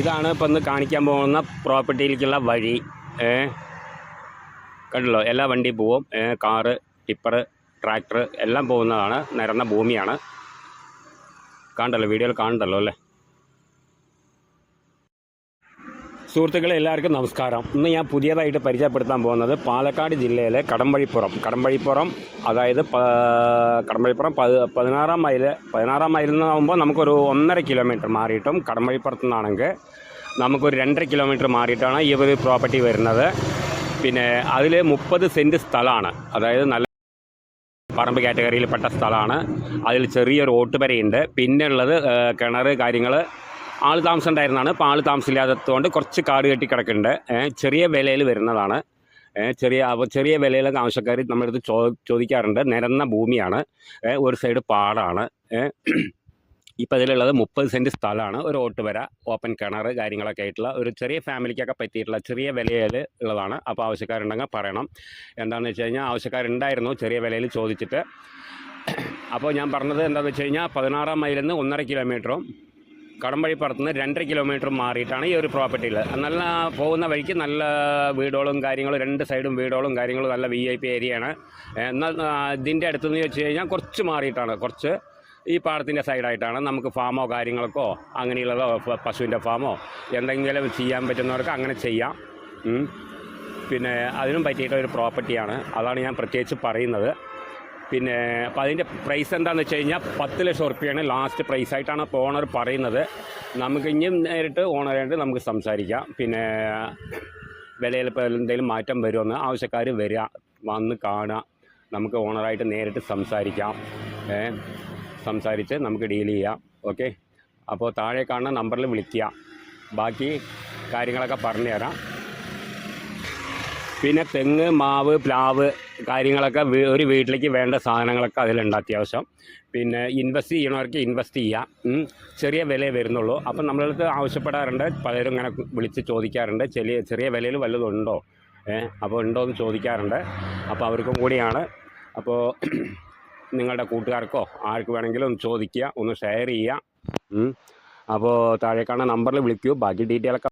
ഇതാണ് ഇപ്പം ഒന്ന് കാണിക്കാൻ പോകുന്ന പ്രോപ്പർട്ടിയിലേക്കുള്ള വഴി. കണ്ടല്ലോ എല്ലാ വണ്ടി പോവും. കാറ് ടിപ്പർ ട്രാക്ടർ എല്ലാം പോകുന്നതാണ്. നിരന്ന ഭൂമിയാണ്. കാണണ്ടല്ലോ വീഡിയോയിൽ കാണണ്ടല്ലോ അല്ലേ? സുഹൃത്തുക്കളെ എല്ലാവർക്കും നമസ്കാരം. ഇന്ന് ഞാൻ പുതിയതായിട്ട് പരിചയപ്പെടുത്താൻ പോകുന്നത് പാലക്കാട് ജില്ലയിലെ കടമ്പഴിപ്പുറം. കടമ്പഴിപ്പുറം അതായത് കടമ്പഴിപ്പുറം പത് പതിനാറാം മൈൽ പതിനാറാം മൈലിൽ നിന്നാകുമ്പോൾ നമുക്കൊരു ഒന്നര കിലോമീറ്റർ മാറിയിട്ടും കടമ്പഴിപ്പുറത്ത് നിന്നാണെങ്കിൽ നമുക്കൊരു രണ്ടര കിലോമീറ്റർ മാറിയിട്ടാണ് ഈ ഒരു പ്രോപ്പർട്ടി വരുന്നത്. പിന്നെ അതിൽ മുപ്പത് സെന്റ് സ്ഥലമാണ്. അതായത് നല്ല പറമ്പ് കാറ്റഗറിയിൽപ്പെട്ട സ്ഥലമാണ്. അതിൽ ചെറിയൊരു ഓട്ടുപരയുണ്ട്. പിന്നെ ഉള്ളത് കിണർ കാര്യങ്ങൾ ആൾ താമസം ഉണ്ടായിരുന്നതാണ് അപ്പോൾ ആൾ താമസമില്ലാത്തതുകൊണ്ട് കുറച്ച് കാട് കെട്ടി കിടക്കുന്നുണ്ട്. ചെറിയ വിലയിൽ വരുന്നതാണ്. ചെറിയ ചെറിയ വിലയിലൊക്കെ ആവശ്യക്കാർ നമ്മുടെ ചോ ചോദിക്കാറുണ്ട്. നിരന്ന ഭൂമിയാണ്. ഒരു സൈഡ് പാടാണ്. ഇപ്പോൾ ഇതിലുള്ളത് മുപ്പത് സെന്റ് സ്ഥലമാണ്. ഒരു ഓട്ടുവര ഓപ്പൺ കിണർ കാര്യങ്ങളൊക്കെ ആയിട്ടുള്ള ഒരു ചെറിയ ഫാമിലിക്കൊക്കെ പറ്റിയിട്ടുള്ള ചെറിയ വിലയിൽ ഉള്ളതാണ്. അപ്പോൾ ആവശ്യക്കാരുണ്ടെങ്കിൽ പറയണം. എന്താണെന്ന് വെച്ച് കഴിഞ്ഞാൽ ആവശ്യക്കാരുണ്ടായിരുന്നു ചെറിയ വിലയിൽ ചോദിച്ചിട്ട്. അപ്പോൾ ഞാൻ പറഞ്ഞത് എന്താണെന്ന് വെച്ച് കഴിഞ്ഞാൽ പതിനാറാം മൈലിൽ നിന്ന് ഒന്നര കിലോമീറ്ററും കടമ്പഴിപ്പുറത്ത് നിന്ന് രണ്ടര കിലോമീറ്റർ മാറിയിട്ടാണ് ഈ ഒരു പ്രോപ്പർട്ടിയിൽ നല്ല പോകുന്ന വഴിക്ക് നല്ല വീടുകളും കാര്യങ്ങളും രണ്ട് സൈഡും വീടുകളും കാര്യങ്ങളും നല്ല വി ഐ പി ഏരിയയാണ് എന്നാൽ ഇതിന്റെ അടുത്തെന്ന് വെച്ച് കഴിഞ്ഞാൽ കുറച്ച് മാറിയിട്ടാണ്. കുറച്ച് ഈ പാടത്തിന്റെ സൈഡായിട്ടാണ് നമുക്ക് ഫാമോ കാര്യങ്ങൾക്കോ അങ്ങനെയുള്ളതോ പശുവിന്റെ ഫാമോ എന്തെങ്കിലും ചെയ്യാൻ പറ്റുന്നവർക്ക് അങ്ങനെ ചെയ്യാം. പിന്നെ അതിനും പറ്റിയിട്ട് ഒരു പ്രോപ്പർട്ടിയാണ് അതാണ് ഞാൻ പ്രത്യേകിച്ച് പറയുന്നത്. പിന്നെ അപ്പോൾ അതിന്റെ പ്രൈസ് എന്താണെന്ന് വെച്ച് കഴിഞ്ഞാൽ പത്ത് ലക്ഷം ഉറുപ്പ്യാണ് ലാസ്റ്റ് പ്രൈസ് ആയിട്ടാണ് ഇപ്പോൾ ഓണർ പറയുന്നത്. നമുക്ക് ഇനിയും നേരിട്ട് ഓണറായിട്ട് നമുക്ക് സംസാരിക്കാം. പിന്നെ വിലയിൽ ഇപ്പോൾ എന്തെങ്കിലും മാറ്റം വരുമെന്ന് ആവശ്യക്കാർ വരിക വന്ന് കാണുക നമുക്ക് ഓണറായിട്ട് നേരിട്ട് സംസാരിക്കാം. സംസാരിച്ച് നമുക്ക് ഡീൽ ചെയ്യാം. ഓക്കെ? അപ്പോൾ താഴെ കാണുന്ന നമ്പറിൽ വിളിക്കുക. ബാക്കി കാര്യങ്ങളൊക്കെ പറഞ്ഞു തരാം പിന്നെ തെങ്ങ് മാവ് പ്ലാവ് കാര്യങ്ങളൊക്കെ ഒരു വീട്ടിലേക്ക് വേണ്ട സാധനങ്ങളൊക്കെ അതിലുണ്ട് അത്യാവശ്യം പിന്നെ ഇൻവെസ്റ്റ് ചെയ്യണവർക്ക് ഇൻവെസ്റ്റ് ചെയ്യാം. ചെറിയ വിലയെ വരുന്നുള്ളൂ. അപ്പം നമ്മളടുത്ത് ആവശ്യപ്പെടാറുണ്ട്. പലരും ഇങ്ങനെ വിളിച്ച് ചോദിക്കാറുണ്ട്. ചെറിയ ചെറിയ വിലയിൽ വല്ലതുണ്ടോ അപ്പോൾ ഉണ്ടോ എന്ന് ചോദിക്കാറുണ്ട്. അപ്പോൾ അവർക്കും കൂടിയാണ്. അപ്പോൾ നിങ്ങളുടെ കൂട്ടുകാർക്കോ ആർക്ക് വേണമെങ്കിലും ഒന്ന് ചോദിക്കുക ഒന്ന് ഷെയർ ചെയ്യുക. അപ്പോൾ താഴെ കാണുന്ന നമ്പറിൽ വിളിക്കൂ. ബാക്കി ഡീറ്റെയിലൊക്കെ